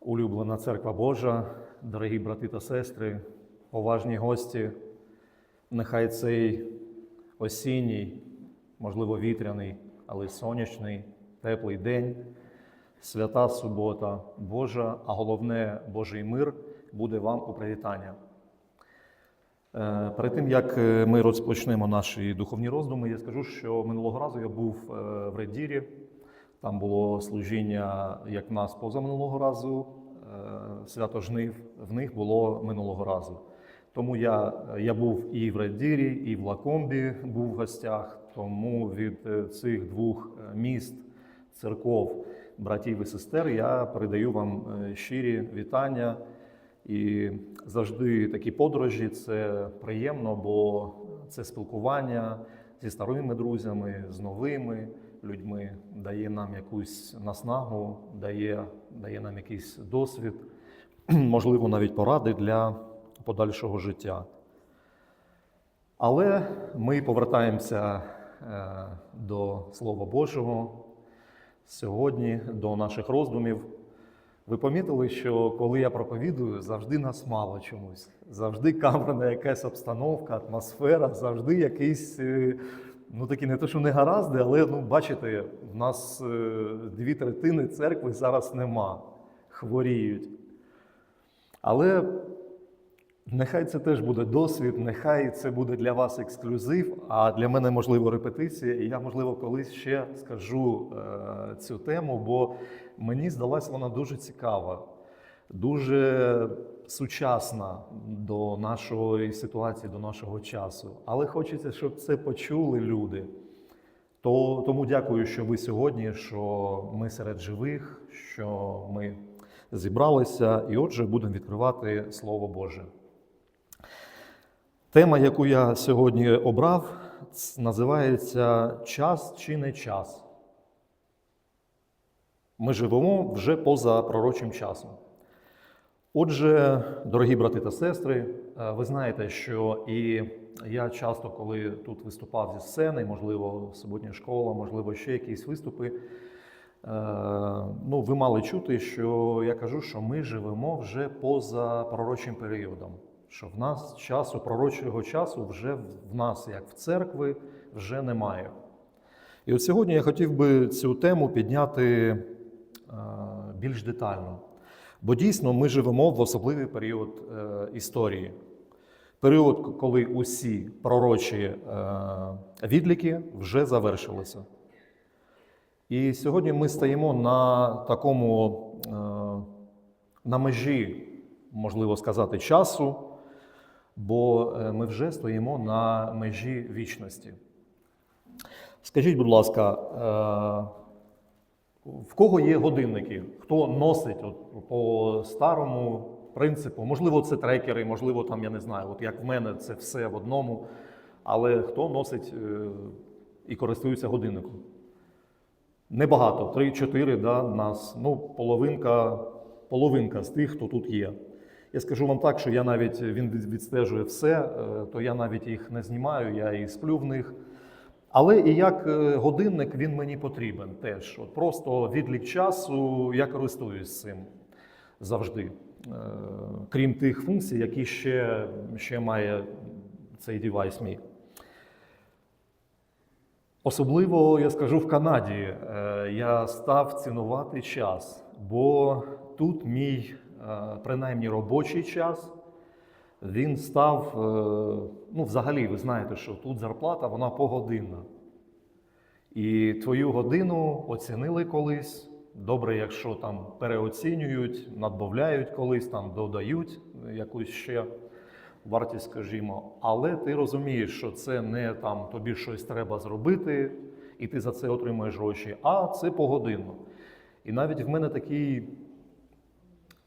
улюблена церква Божа, дорогі брати та сестри, поважні гості, нехай цей осінній, можливо, вітряний, але сонячний, теплий день, свята субота Божа, а головне Божий мир буде вам у привітання. Е, Перед тим як ми розпочнемо наші духовні роздуми, я скажу, що минулого разу я був е, в Реддірі. Там було служіння, як в нас позаминулого разу, е, свято жнив, в них було минулого разу. Тому я, я був і в Реддірі, і в Лакомбі був в гостях. Тому від е, цих двох е, міст, церков, братів і сестер я передаю вам щирі вітання. І завжди такі подорожі це приємно, бо це спілкування зі старими друзями, з новими людьми, дає нам якусь наснагу, дає, дає нам якийсь досвід, можливо, навіть поради для подальшого життя. Але ми повертаємося е, до Слова Божого сьогодні, до наших роздумів. Ви помітили, що коли я проповідую, завжди нас мало чомусь. Завжди камерна якась обстановка, атмосфера, завжди якийсь, е, ну такі не то, що не гаразди, але ну, бачите, в нас е, дві третини церкви зараз нема, хворіють. Але нехай це теж буде досвід, нехай це буде для вас ексклюзив, а для мене, можливо, репетиція. І я, можливо, колись ще скажу е, цю тему, бо мені здалась вона дуже цікава, дуже сучасна до нашої ситуації, до нашого часу. Але хочеться, щоб це почули люди. То, тому дякую, що ви сьогодні, що ми серед живих, що ми зібралися, і отже, будемо відкривати Слово Боже. Тема, яку я сьогодні обрав, називається Час чи не час. Ми живемо вже поза пророчим часом. Отже, дорогі брати та сестри, е, ви знаєте, що і я часто, коли тут виступав зі сцени, можливо, суботня школа, можливо, ще якісь виступи, е, ну, ви мали чути, що я кажу, що ми живемо вже поза пророчим періодом, що в нас часу, пророчого часу вже в нас, як в церкви, вже немає. І от сьогодні я хотів би цю тему підняти е, більш детально. Бо дійсно ми живемо в особливий період е, історії. Період, коли усі пророчі е, відліки вже завершилися. І сьогодні ми стаємо на такому, е, на межі, можливо сказати, часу, бо ми вже стоїмо на межі вічності. Скажіть, будь ласка, в кого є годинники? Хто носить от, по старому принципу? Можливо, це трекери, можливо, там я не знаю. От як в мене це все в одному. Але хто носить е, і користується годинником? Небагато, 3-4 да, нас. Ну, половинка, половинка з тих, хто тут є. Я скажу вам так, що я навіть він відстежує все, е, то я навіть їх не знімаю, я і сплю в них. Але і як е, годинник він мені потрібен теж. От просто відлік часу я користуюсь цим завжди. Е, Крім тих функцій, які ще, ще має цей девайс мій. Особливо я скажу в Канаді, е, я став цінувати час, бо тут мій принаймні робочий час. Він став, е, ну, взагалі, ви знаєте, що тут зарплата вона погодинна. І твою годину оцінили колись. Добре, якщо там переоцінюють, надбавляють колись, там додають якусь ще вартість, скажімо. Але ти розумієш, що це не там тобі щось треба зробити, і ти за це отримуєш гроші, а це погодинно. І навіть в мене такий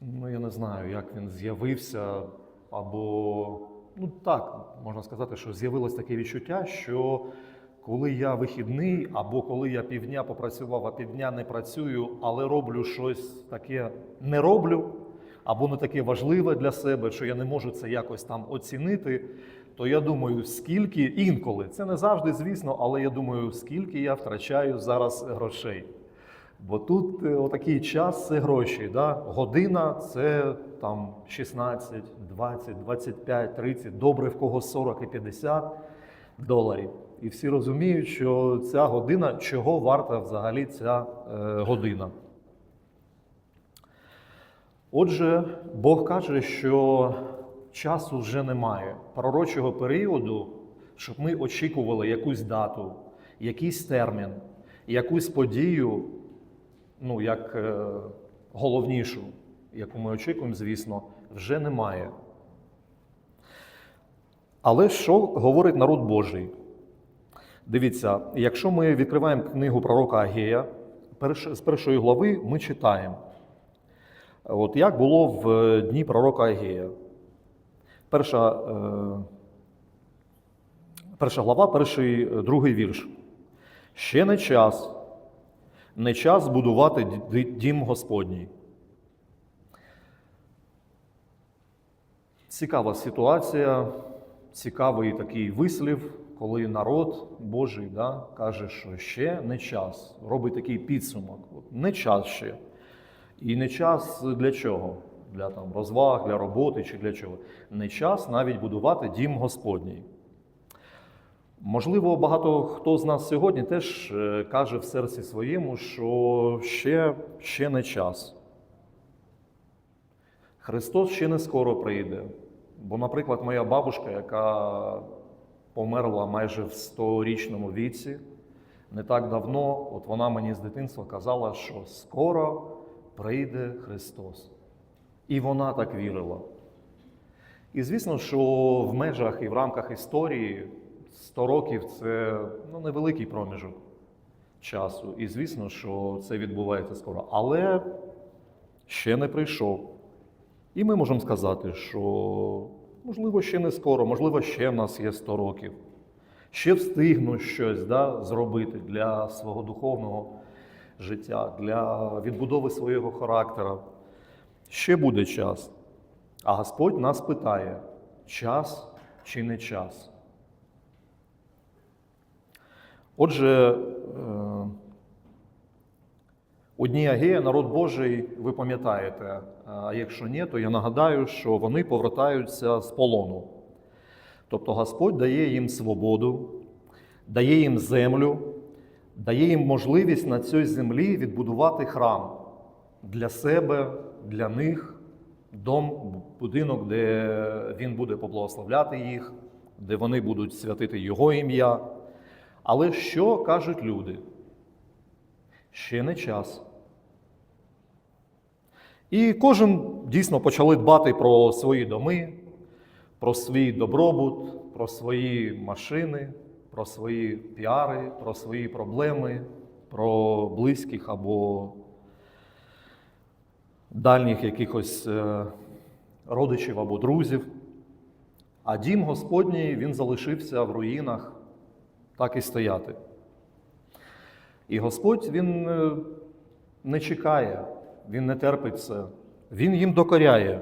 ну, я не знаю, як він з'явився, або ну так, можна сказати, що з'явилось таке відчуття, що коли я вихідний, або коли я півдня попрацював, а півдня не працюю, але роблю щось таке не роблю, або не таке важливе для себе, що я не можу це якось там оцінити, то я думаю, скільки інколи, це не завжди, звісно, але я думаю, скільки я втрачаю зараз грошей. Бо тут е, отакий час це гроші. Да? Година це там 16, 20, 25, 30, добре в кого 40 і 50 доларів. І всі розуміють, що ця година, чого варта взагалі ця е, година. Отже, Бог каже, що часу вже немає. Пророчого періоду, щоб ми очікували якусь дату, якийсь термін, якусь подію, ну, як е, головнішу, яку ми очікуємо, звісно, вже немає. Але що говорить народ Божий? Дивіться, якщо ми відкриваємо книгу пророка Агея, з першої глави ми читаємо. От як було в дні пророка Агея. Перша, е, перша глава, перший, е, другий вірш. Ще не час, не час будувати дім Господній. Цікава ситуація, цікавий такий вислів, коли народ Божий да, каже, що ще не час. Робить такий підсумок. Не час ще. І не час для чого? Для там, розваг, для роботи чи для чого. Не час навіть будувати дім Господній. Можливо, багато хто з нас сьогодні теж е, каже в серці своєму, що ще, ще не час. Христос ще не скоро прийде. Бо, наприклад, моя бабушка, яка померла майже в 100-річному віці, не так давно, от вона мені з дитинства казала, що скоро прийде Христос. І вона так вірила. І звісно, що в межах і в рамках історії 100 років це ну, невеликий проміжок часу. І звісно, що це відбувається скоро. Але ще не прийшов. І ми можемо сказати, що можливо ще не скоро, можливо, ще в нас є 100 років. Ще встигну щось да, зробити для свого духовного життя, для відбудови свого характера. Ще буде час. А Господь нас питає: час чи не час? Отже, е, у Агея народ Божий, ви пам'ятаєте, а якщо ні, то я нагадаю, що вони повертаються з полону. Тобто Господь дає їм свободу, дає їм землю, дає їм можливість на цій землі відбудувати храм для себе, для них, дом, будинок, де він буде поблагословляти їх, де вони будуть святити Його ім'я. Але що кажуть люди? Ще не час. І кожен дійсно почали дбати про свої доми, про свій добробут, про свої машини, про свої піари, про свої проблеми, про близьких або дальніх якихось е, родичів або друзів. А дім Господній він залишився в руїнах так і стояти. І Господь Він е, не чекає, Він не терпить це. Він їм докоряє.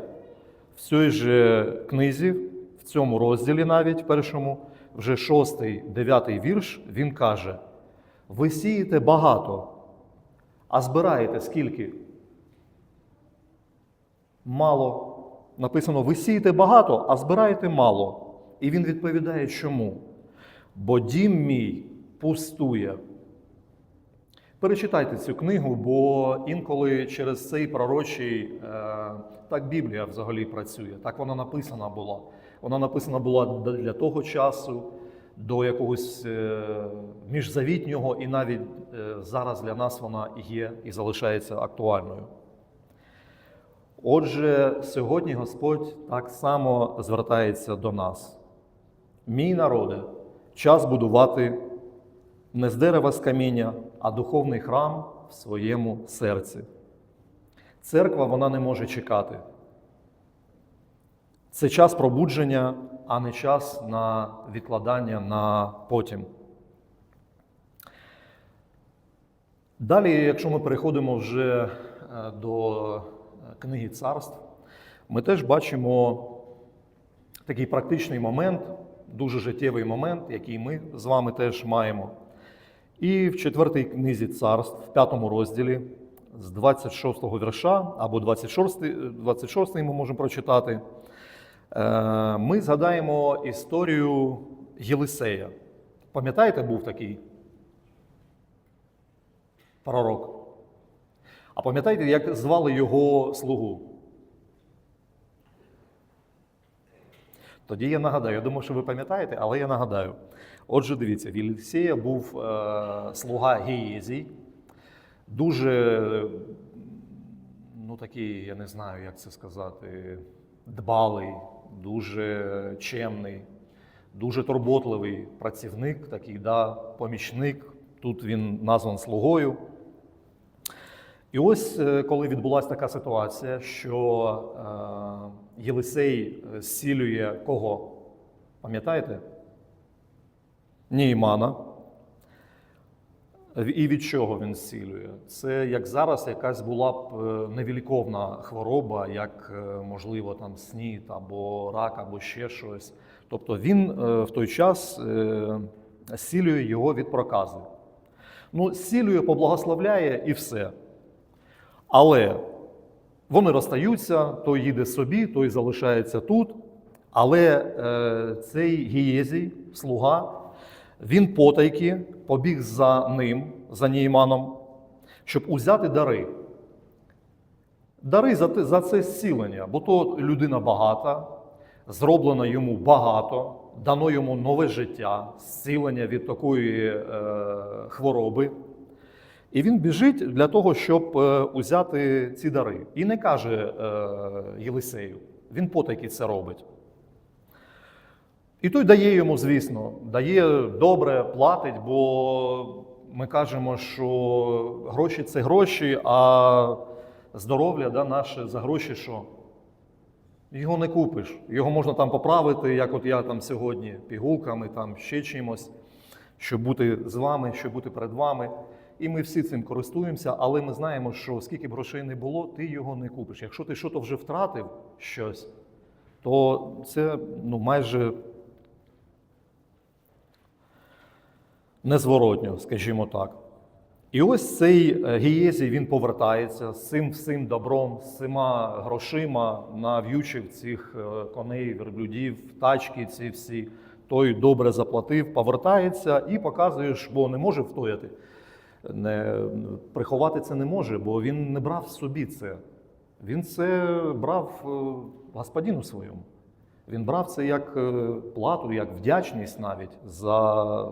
В цій же книзі, в цьому розділі навіть першому, вже шостий, дев'ятий вірш, він каже: ви сієте багато, а збираєте скільки? Мало. Написано: ви сієте багато, а збираєте мало. І він відповідає, чому? Бо дім мій пустує. Перечитайте цю книгу, бо інколи через цей пророчий, е, так Біблія взагалі працює, так вона написана була. Вона написана була для того часу, до якогось е, міжзавітнього, і навіть е, зараз для нас вона є і залишається актуальною. Отже, сьогодні Господь так само звертається до нас. Мій народе, час будувати не з дерева з каміння, а духовний храм в своєму серці. Церква вона не може чекати. Це час пробудження, а не час на відкладання на потім. Далі, якщо ми переходимо вже е, до книги царств, ми теж бачимо такий практичний момент, дуже життєвий момент, який ми з вами теж маємо. І в четвертій книзі царств, в п'ятому розділі, з 26-го вірша або 26, 26 ми можемо прочитати, е, ми згадаємо історію Єлисея. Пам'ятаєте, був такий пророк? А пам'ятаєте, як звали його слугу? Тоді я нагадаю, я думаю, що ви пам'ятаєте, але я нагадаю. Отже, дивіться, в був е, слуга Гієзій, дуже, ну такий, я не знаю, як це сказати, дбалий, дуже чемний, дуже турботливий працівник, такий, да, помічник. Тут він назван слугою. І ось е, коли відбулася така ситуація, що е, Єлисей е, зцілює кого? Пам'ятаєте? Неймана. І від чого він зцілює? Це як зараз якась була б е, невіліковна хвороба, як е, можливо там снід або рак, або ще щось. Тобто він е, в той час е, зцілює його від прокази. Ну, зцілює, поблагословляє і все. Але вони розстаються, той їде собі, той залишається тут. Але е, цей Гієзій, слуга, він потайки побіг за ним, за Нейманом, щоб узяти дари. Дари за, за це зцілення, бо то людина багата, зроблено йому багато, дано йому нове життя, зцілення від такої е, хвороби. І він біжить для того, щоб е, узяти ці дари. І не каже е, Єлисею, він потайки це робить. І той дає йому, звісно, дає добре, платить, бо ми кажемо, що гроші це гроші, а здоров'я да, наше за гроші що? Його не купиш. Його можна там поправити, як от я там сьогодні, пігулками, там ще чимось, щоб бути з вами, щоб бути перед вами. І ми всі цим користуємося, але ми знаємо, що скільки б грошей не було, ти його не купиш. Якщо ти щось вже втратив щось, то це ну, майже незворотньо, скажімо так. І ось цей е, Гієзій, він повертається з цим всім добром, з цими грошима на в'ючих цих е, коней, верблюдів, тачки ці всі. Той добре заплатив, повертається і показує, бо не може встояти. Не, приховати це не може, бо він не брав собі це. Він це брав е, господину своєму. Він брав це як е, плату, як вдячність навіть за,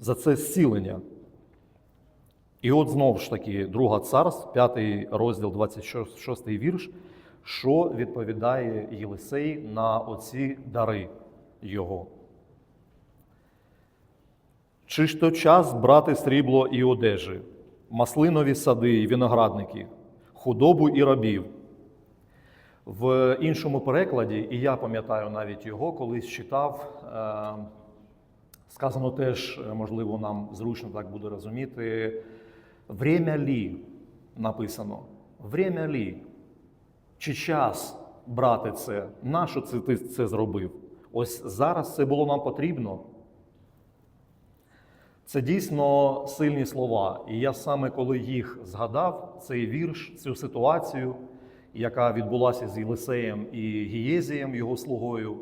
за це зцілення. І от знову ж таки, друга царств, 5 розділ, 26 вірш, що відповідає Єлисей на оці дари його. Чи ж то час брати срібло і одежі, маслинові сади і виноградники, худобу і рабів? В іншому перекладі, і я пам'ятаю навіть його, колись читав, е, сказано теж, е, можливо, нам зручно так буде розуміти. Время лі написано. Время лі. Чи час брати це? Нащо це ти це зробив? Ось зараз це було нам потрібно. Це дійсно сильні слова. І я саме коли їх згадав, цей вірш, цю ситуацію, яка відбулася з Єлисеєм і Гієзієм, його слугою,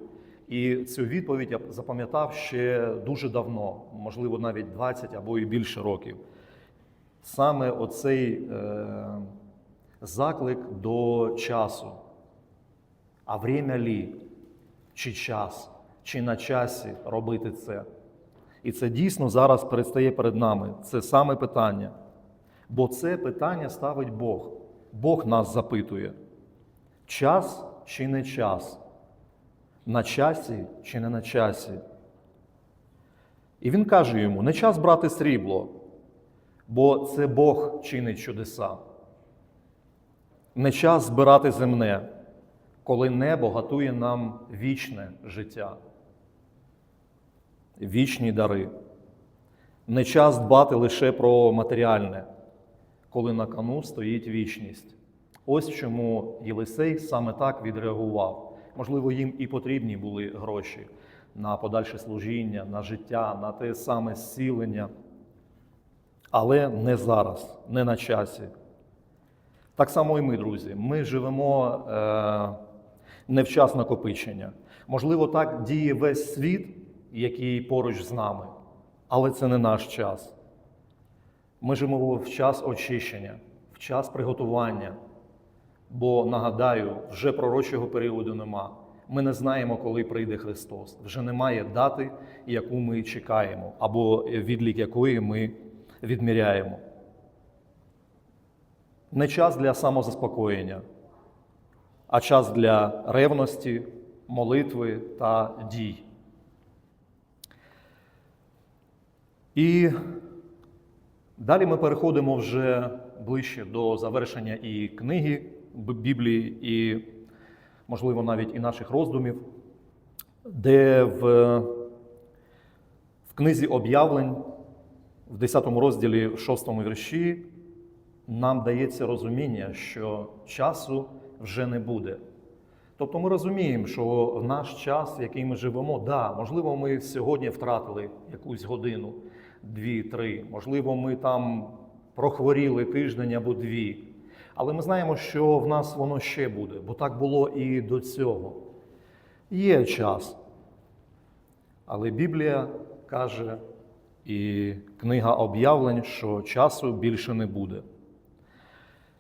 і цю відповідь я запам'ятав ще дуже давно, можливо, навіть 20 або і більше років. Саме оцей е, заклик до часу. А время лі? Чи час, чи на часі робити це? І це дійсно зараз перестає перед нами. Це саме питання. Бо це питання ставить Бог. Бог нас запитує: час чи не час? На часі чи не на часі? І він каже йому: не час брати срібло, бо це Бог чинить чудеса. Не час збирати земне, коли небо готує нам вічне життя вічні дари. Не час дбати лише про матеріальне, коли на кону стоїть вічність. Ось чому Єлисей саме так відреагував. Можливо, їм і потрібні були гроші. на подальше служіння, на життя, на те саме зцілення. Але не зараз, не на часі. Так само і ми, друзі. Ми живемо е, не в час накопичення. Можливо, так діє весь світ, який поруч з нами, але це не наш час. Ми живемо в час очищення, в час приготування. Бо нагадаю, вже пророчого періоду нема. Ми не знаємо, коли прийде Христос. Вже немає дати, яку ми чекаємо, або відлік якої ми відміряємо. Не час для самозаспокоєння, а час для ревності, молитви та дій. І далі ми переходимо вже ближче до завершення і книги Біблії, і, можливо, навіть і наших роздумів, де в, в книзі об'явлень, в 10 розділі, в 6 вірші, нам дається розуміння, що часу вже не буде. Тобто ми розуміємо, що в наш час, в який ми живемо, да, можливо, ми сьогодні втратили якусь годину, дві, три, можливо, ми там прохворіли тиждень або дві. Але ми знаємо, що в нас воно ще буде, бо так було і до цього. Є час. Але Біблія каже, і книга об'явлень, що часу більше не буде.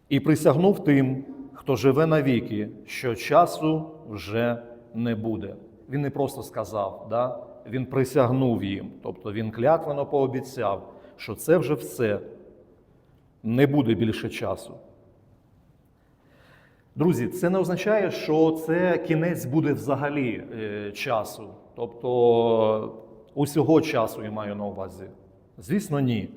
І присягнув тим, хто живе навіки, що часу вже не буде. Він не просто сказав, да? Він присягнув їм, тобто він клятвено пообіцяв, що це вже все не буде більше часу. Друзі, це не означає, що це кінець буде взагалі е, часу, тобто усього часу я маю на увазі. Звісно, ні.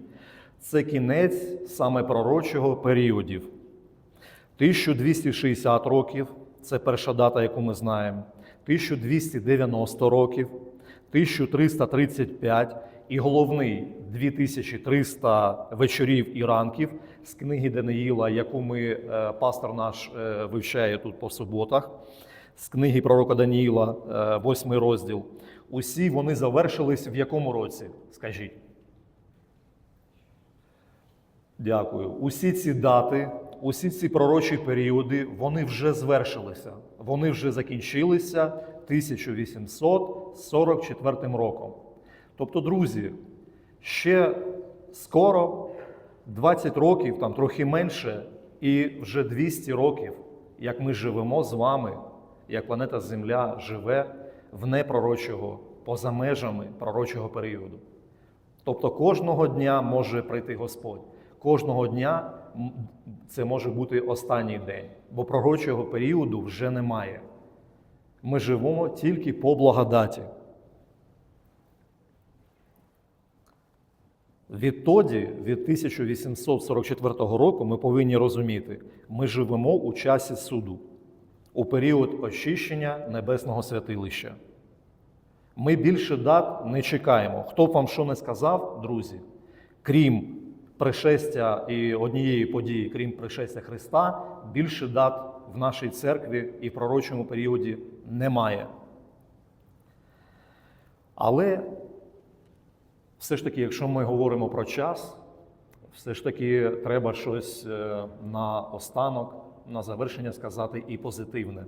Це кінець саме пророчого періодів. 1260 років це перша дата, яку ми знаємо, 1290 років, 1335 і головний 2300 вечорів і ранків з книги Даниїла, яку ми, е, пастор наш е, вивчає тут по суботах, з книги пророка Даніїла, 8 розділ. Усі вони завершились в якому році? Скажіть. Дякую. Усі ці дати, усі ці пророчі періоди, вони вже звершилися. Вони вже закінчилися 1844 роком. Тобто, друзі, ще скоро 20 років, там трохи менше, і вже 200 років, як ми живемо з вами, як планета Земля живе в непророчого, поза межами пророчого періоду. Тобто кожного дня може прийти Господь. Кожного дня це може бути останній день, бо пророчого періоду вже немає. Ми живемо тільки по благодаті. Відтоді, від 1844 року, ми повинні розуміти, ми живемо у часі суду, у період очищення небесного святилища. Ми більше дат не чекаємо. Хто б вам що не сказав, друзі, крім пришестя і однієї події, крім пришестя Христа, більше дат в нашій церкві і в пророчому періоді немає. Але все ж таки, якщо ми говоримо про час, все ж таки треба щось е, на останок, на завершення сказати і позитивне.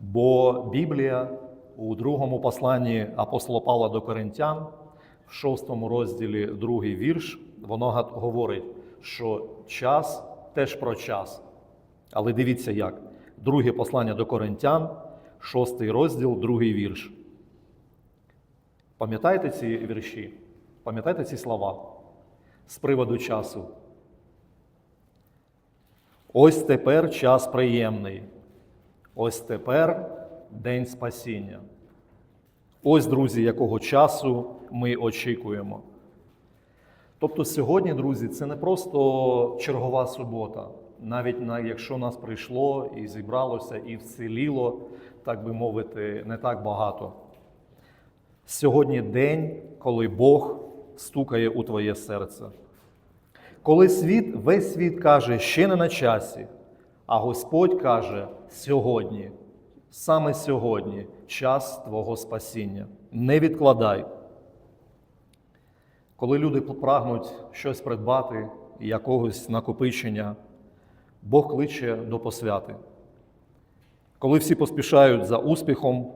Бо Біблія у другому посланні апостола Павла до Коринтян, в шостому розділі, другий вірш, воно говорить, що час теж про час. Але дивіться як. Друге послання до Коринтян, шостий розділ, другий вірш. Пам'ятаєте ці вірші? Пам'ятаєте ці слова з приводу часу? Ось тепер час приємний. Ось тепер день спасіння. Ось, друзі, якого часу ми очікуємо. Тобто сьогодні, друзі, це не просто чергова субота, навіть на- якщо нас прийшло і зібралося, і вціліло, так би мовити, не так багато. Сьогодні день, коли Бог стукає у твоє серце. Коли світ, весь світ каже, ще не на часі, а Господь каже сьогодні. Саме сьогодні час Твого спасіння. Не відкладай. Коли люди прагнуть щось придбати, якогось накопичення, Бог кличе до посвяти. Коли всі поспішають за успіхом,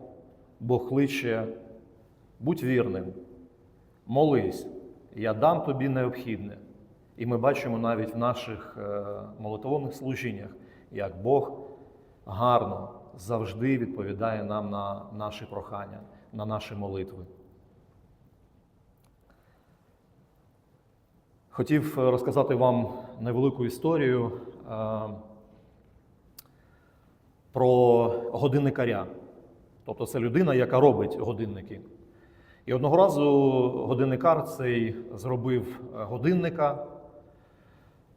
Бог кличе, будь вірним, молись, я дам тобі необхідне. І ми бачимо навіть в наших е, молитовних служіннях, як Бог гарно завжди відповідає нам на наші прохання, на наші молитви. Хотів е, розказати вам невелику історію про годинникаря. Тобто це людина, яка робить годинники. І одного разу годинникар цей зробив е, годинника,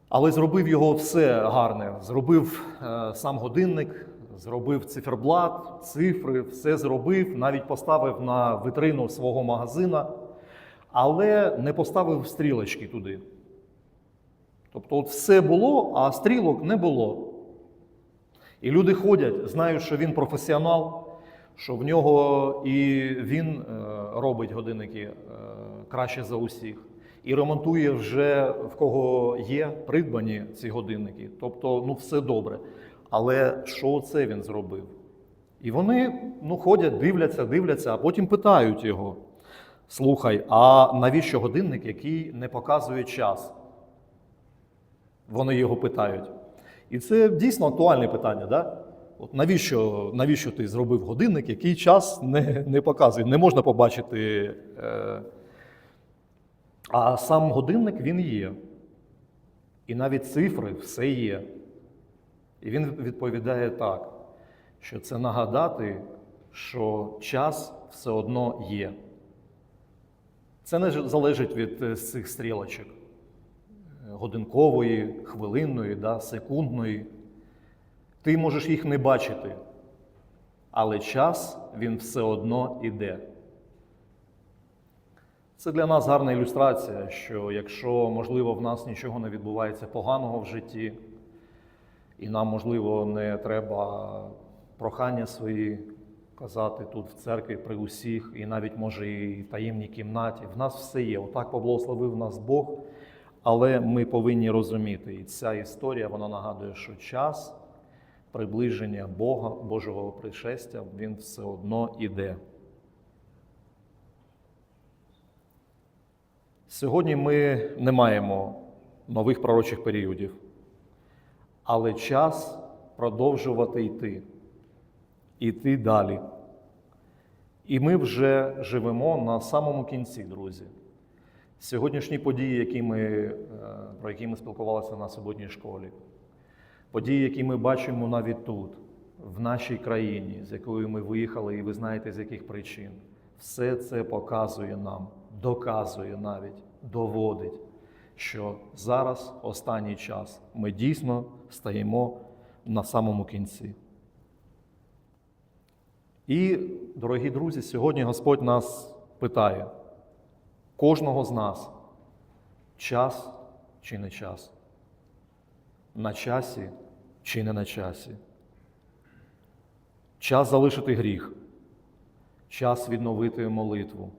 але зробив його все гарне. Зробив е, сам годинник, зробив циферблат, цифри, все зробив, навіть поставив на витрину свого магазина, але не поставив стрілочки туди. Тобто, от все було, а стрілок не було. І люди ходять, знають, що він професіонал, що в нього і він е, робить годинники е, краще за усіх. І ремонтує вже в кого є придбані ці годинники. Тобто, ну все добре. Але що це він зробив? І вони ну, ходять, дивляться, дивляться, а потім питають його: слухай, а навіщо годинник, який не показує час? Вони його питають. І це дійсно актуальне питання. Да? От навіщо, навіщо ти зробив годинник, який час не, не показує? Не можна побачити. Е, а сам годинник він є. І навіть цифри все є. І він відповідає так, що це нагадати, що час все одно є. Це не залежить від е, цих стрілочок годинкової, хвилинної, да, секундної. Ти можеш їх не бачити, але час він все одно іде. Це для нас гарна ілюстрація, що якщо, можливо, в нас нічого не відбувається поганого в житті, і нам, можливо, не треба прохання свої казати тут в церкві при усіх, і навіть, може, і в таємній кімнаті, в нас все є. Отак поблагословив нас Бог. Але ми повинні розуміти, і ця історія вона нагадує, що час приближення Бога, Божого пришестя, він все одно іде. Сьогодні ми не маємо нових пророчих періодів, але час продовжувати йти, йти далі. І ми вже живемо на самому кінці, друзі. Сьогоднішні події, які ми, е, про які ми спілкувалися на суботній школі, події, які ми бачимо навіть тут, в нашій країні, з якою ми виїхали, і ви знаєте, з яких причин, все це показує нам, доказує навіть, доводить, що зараз останній час ми дійсно стаємо на самому кінці. І, дорогі друзі, сьогодні Господь нас питає кожного з нас час чи не час, на часі чи не на часі. Час залишити гріх, час відновити молитву,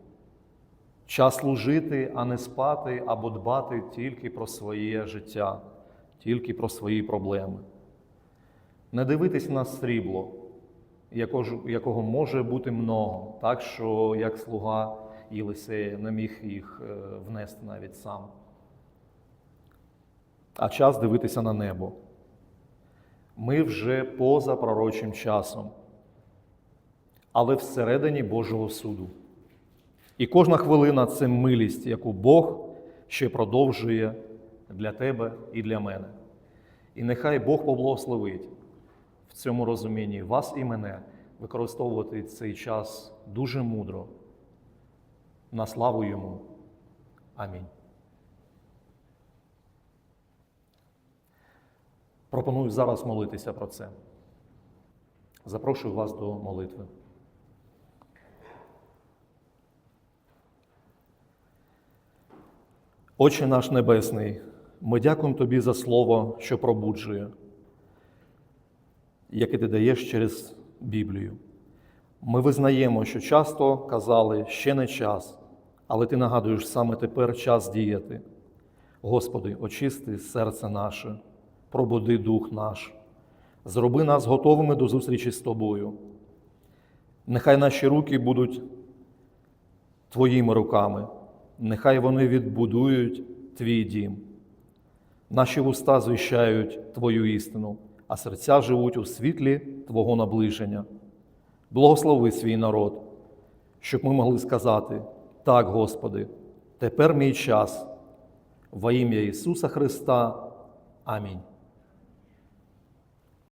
час служити, а не спати або дбати тільки про своє життя, тільки про свої проблеми. Не дивитись на срібло, якого може бути много, так що як слуга. Єлисея не міг їх е, внести навіть сам. А час дивитися на небо. Ми вже поза пророчим часом, але всередині Божого суду. І кожна хвилина це милість, яку Бог ще продовжує для тебе і для мене. І нехай Бог поблагословить в цьому розумінні вас і мене використовувати цей час дуже мудро на славу йому. Амінь. Пропоную зараз молитися про це. Запрошую вас до молитви. Отче наш Небесний, ми дякуємо Тобі за Слово, що пробуджує, яке ти даєш через Біблію. Ми визнаємо, що часто казали ще не час, але ти нагадуєш саме тепер час діяти. Господи, очисти серце наше, пробуди дух наш, зроби нас готовими до зустрічі з Тобою. Нехай наші руки будуть Твоїми руками, нехай вони відбудують Твій дім. Наші вуста звіщають Твою істину, а серця живуть у світлі Твого наближення. Благослови свій народ, щоб ми могли сказати: так, Господи, тепер мій час. Во ім'я Ісуса Христа. Амінь.